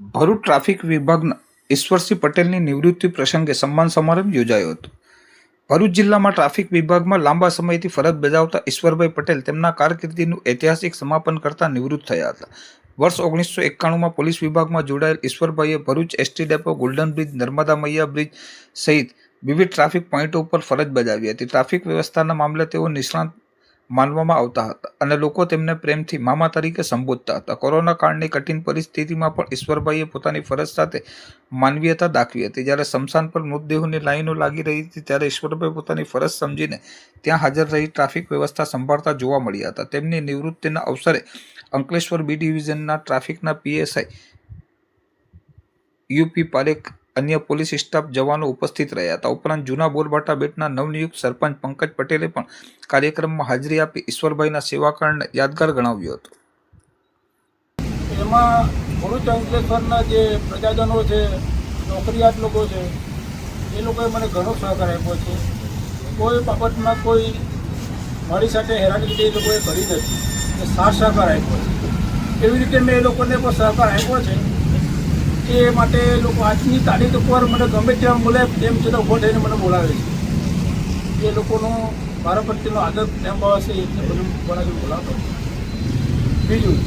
Bharuch traffic વિભાગના ઈશ્વરસિંહ પટેલની નિવૃત્તિ પ્રસંગે સન્માન સમારંભ યોજાયો હતો. ભરૂચ જિલ્લામાં ટ્રાફિક વિભાગમાં લાંબા સમયથી ફરજ બજાવતા ઈશ્વરભાઈ પટેલ તેમના કારકિર્દીનું ઐતિહાસિક સમાપન કરતા નિવૃત્ત થયા હતા. વર્ષ ઓગણીસો એકાણુંમાં પોલીસ વિભાગમાં જોડાયેલ ઈશ્વરભાઈએ Bharuch ST depot, Golden Bridge, Narmada Maiya bridge સહિત વિવિધ ટ્રાફિક પોઈન્ટો ઉપર ફરજ બજાવી હતી. ટ્રાફિક વ્યવસ્થાના મામલે તેઓ નિષ્ણાંત માનવામાં આવતા હતા અને લોકો તેમને પ્રેમથી મામા તરીકે સંબોધતા હતા. કોરોના કાળની કઠિન પરિસ્થિતિમાં પણ ઈશ્વરભાઈએ પોતાની ફરજ સાથે માનવીયતા દાખવી હતી. જ્યારે શમશાન પર મૃતદેહોની લાઈનો લાગી રહી હતી, ત્યારે ઈશ્વરભાઈ પોતાની ફરજ સમજીને ત્યાં હાજર રહી ટ્રાફિક વ્યવસ્થા સંભાળતા જોવા મળ્યા હતા. તેમની નિવૃત્તિના અવસરે અંકલેશ્વર બી ડિવિઝનના ટ્રાફિકના પીએસઆઈ યુપી પારેખ અન્ય પોલીસ સ્ટાફ જવાનો ઉપસ્થિત રહ્યા હતા. ઉપરાંત જૂના બોરબાટા બેટના નવનિયુક્ત સરપંચ પંકજ પટેલે પણ કાર્યક્રમમાં હાજરી આપી ઈશ્વરભાઈના સેવાકાંડને યાદગાર ગણાવ્યો હતો. એમાં ભરૂચ જે પ્રજાજનો છે, નોકરિયાત લોકો છે, એ લોકોએ મને ઘણો સહકાર આપ્યો છે. કોઈ બાબતમાં કોઈ મારી સાથે હેરાનગતિ એ લોકોએ કરી નથી. એ સહકાર આપ્યો છે. એવી રીતે મેં એ લોકોને પણ સહકાર આપ્યો છે. એ માટે લોકો આજની તારીખ ઉપર મને ગમે ત્યાં બોલે તેમ છતાં ઊભો થઈને મને બોલાવે છે. એ લોકોનો મારા પ્રત્યેનો આદર, પ્રેમ ભાવ છે એટલે બધું બોલાવી બોલાવતો બીજું